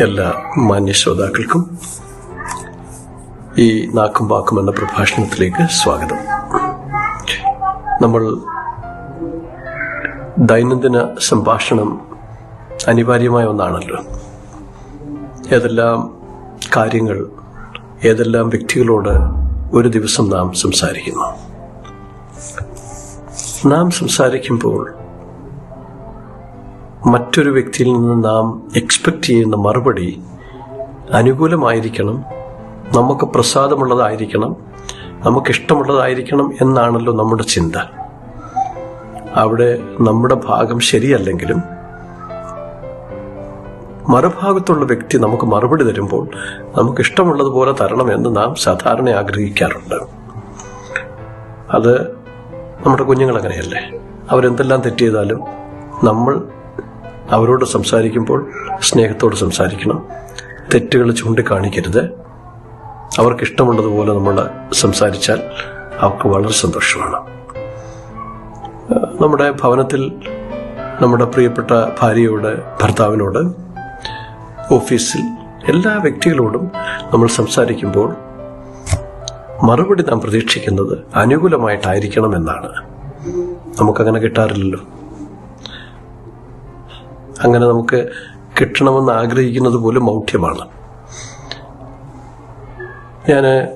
എല്ലാ മാന്യ ശ്രോതാക്കൾക്കും ഈ നാക്കും വാക്കും എന്ന പ്രഭാഷണത്തിലേക്ക് സ്വാഗതം. നമ്മൾ ദൈനംദിന സംഭാഷണം അനിവാര്യമായ ഒന്നാണല്ലോ. ഏതെല്ലാം കാര്യങ്ങൾ ഏതെല്ലാം വ്യക്തികളോട് ഒരു ദിവസം നാം സംസാരിക്കുന്നു? നാം സംസാരിക്കുമ്പോൾ മറ്റൊരു വ്യക്തിയിൽ നിന്ന് നാം എക്സ്പെക്റ്റ് ചെയ്യുന്ന മറുപടി അനുകൂലമായിരിക്കണം. നമുക്ക് പ്രസാദമുള്ളതായിരിക്കണം. നമുക്ക് ഇഷ്ടമുള്ളതായിരിക്കണം എന്നാണല്ലോ നമ്മുടെ ചിന്ത. അവിടെ നമ്മുടെ ഭാഗം ശരിയല്ലെങ്കിലും മറുഭാഗത്തുള്ള വ്യക്തി നമുക്ക് മറുപടി തരുമ്പോൾ നമുക്ക് ഇഷ്ടമുള്ളതുപോലെ തരണമെന്ന് നാം സാധാരണ ആഗ്രഹിക്കാറുണ്ട്. അത് നമ്മുടെ കുഞ്ഞുങ്ങൾ അങ്ങനെയല്ലേ? അവരെന്തെല്ലാം തെറ്റ് ചെയ്താലും നമ്മൾ അവരോട് സംസാരിക്കുമ്പോൾ സ്നേഹത്തോട് സംസാരിക്കണം. തെറ്റുകൾ ചൂണ്ടിക്കാണിക്കരുത്. അവർക്ക് ഇഷ്ടമുള്ളതുപോലെ നമ്മൾ സംസാരിച്ചാൽ അവർക്ക് വളരെ സന്തോഷമാണ്. നമ്മുടെ ഭവനത്തിൽ നമ്മുടെ പ്രിയപ്പെട്ട ഭാര്യയോട് ഭർത്താവിനോട് ഓഫീസിൽ എല്ലാ വ്യക്തികളോടും നമ്മൾ സംസാരിക്കുമ്പോൾ മറുപടി നാം പ്രതീക്ഷിക്കുന്നത് അനുകൂലമായിട്ടായിരിക്കണം എന്നാണ് നമുക്കങ്ങനെ കിട്ടാറില്ലല്ലോ. അങ്ങനെ നമുക്ക് കിട്ടണമെന്ന് ആഗ്രഹിക്കുന്നത് പോലും മൗഢ്യമാണ്. ഞാൻ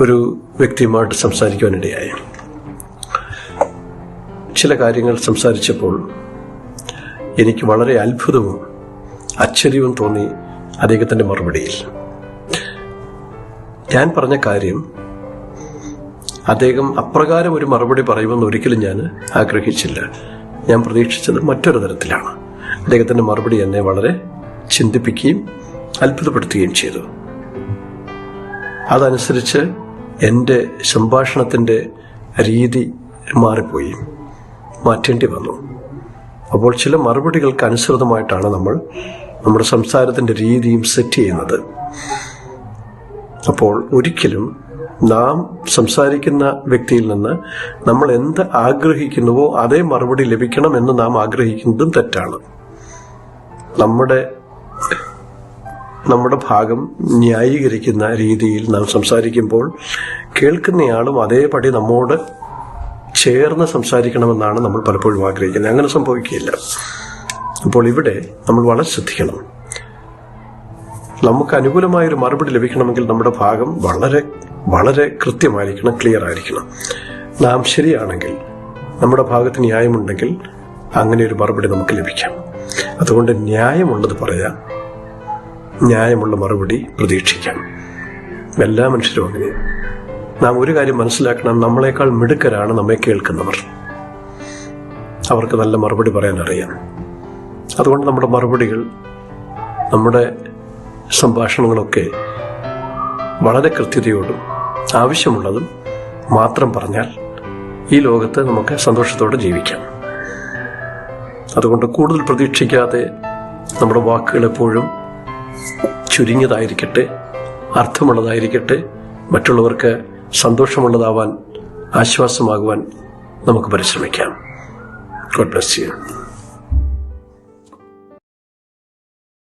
ഒരു വ്യക്തിയുമായിട്ട് സംസാരിക്കുവാനിടയായി. ചില കാര്യങ്ങൾ സംസാരിച്ചപ്പോൾ എനിക്ക് വളരെ അത്ഭുതവും ആശ്ചര്യവും തോന്നി അദ്ദേഹത്തിന്റെ മറുപടിയിൽ. ഞാൻ പറഞ്ഞ കാര്യം അദ്ദേഹം അപ്രകാരം ഒരു മറുപടി പറയുമെന്ന് ഒരിക്കലും ഞാൻ ആഗ്രഹിച്ചില്ല. ഞാൻ പ്രതീക്ഷിച്ചത് മറ്റൊരു തരത്തിലാണ്. അദ്ദേഹത്തിന്റെ മറുപടി എന്നെ വളരെ ചിന്തിപ്പിക്കുകയും അത്ഭുതപ്പെടുത്തുകയും ചെയ്തു. അതനുസരിച്ച് എന്റെ സംഭാഷണത്തിന്റെ രീതി മാറിപ്പോയി മാറ്റേണ്ടി വന്നു. അപ്പോൾ ചില മറുപടികൾക്ക് അനുസൃതമായിട്ടാണ് നമ്മൾ നമ്മുടെ സംസാരത്തിന്റെ രീതിയും സെറ്റ് ചെയ്യുന്നത്. അപ്പോൾ ഒരിക്കലും നാം സംസാരിക്കുന്ന വ്യക്തിയിൽ നിന്ന് നമ്മൾ എന്ത് ആഗ്രഹിക്കുന്നുവോ അതേ മറുപടി ലഭിക്കണം എന്ന് നാം ആഗ്രഹിക്കുന്നതും തെറ്റാണ്. നമ്മുടെ നമ്മുടെ ഭാഗം ന്യായീകരിക്കുന്ന രീതിയിൽ നാം സംസാരിക്കുമ്പോൾ കേൾക്കുന്നയാളും അതേപടി നമ്മോട് ചേർന്ന് സംസാരിക്കണമെന്നാണ് നമ്മൾ പലപ്പോഴും ആഗ്രഹിക്കുന്നത്. അങ്ങനെ സംഭവിക്കുകയില്ല. അപ്പോൾ ഇവിടെ നമ്മൾ വളരെ ശ്രദ്ധിക്കണം. നമുക്ക് അനുകൂലമായ ഒരു മറുപടി ലഭിക്കണമെങ്കിൽ നമ്മുടെ ഭാഗം വളരെ വളരെ കൃത്യമായിരിക്കണം ക്ലിയർ ആയിരിക്കണം. നാം ശരിയാണെങ്കിൽ നമ്മുടെ ഭാഗത്ത് ന്യായമുണ്ടെങ്കിൽ അങ്ങനെ ഒരു മറുപടി നമുക്ക് ലഭിക്കാം. അതുകൊണ്ട് ന്യായമുള്ളത് പറയാം ന്യായമുള്ള മറുപടി പ്രതീക്ഷിക്കാം. എല്ലാ മനുഷ്യരും അങ്ങനെ. നാം ഒരു കാര്യം മനസ്സിലാക്കണം നമ്മളെക്കാൾ മിടുക്കരാണ് നമ്മെ കേൾക്കുന്നവർ. അവർക്ക് നല്ല മറുപടി പറയാൻ അറിയാം. അതുകൊണ്ട് നമ്മുടെ മറുപടികൾ നമ്മുടെ സംഭാഷണങ്ങളൊക്കെ വളരെ കൃത്യതയോടും ആവശ്യമുള്ളതും മാത്രം പറഞ്ഞാൽ ഈ ലോകത്ത് നമുക്ക് സന്തോഷത്തോടെ ജീവിക്കാം. അതുകൊണ്ട് കൂടുതൽ പ്രതീക്ഷിക്കാതെ നമ്മുടെ വാക്കുകൾ എപ്പോഴും ചുരുങ്ങിയതായിരിക്കട്ടെ അർത്ഥമുള്ളതായിരിക്കട്ടെ മറ്റുള്ളവർക്ക് സന്തോഷമുള്ളതാവാൻ ആശ്വാസമാകുവാൻ നമുക്ക് പരിശ്രമിക്കാം. God bless you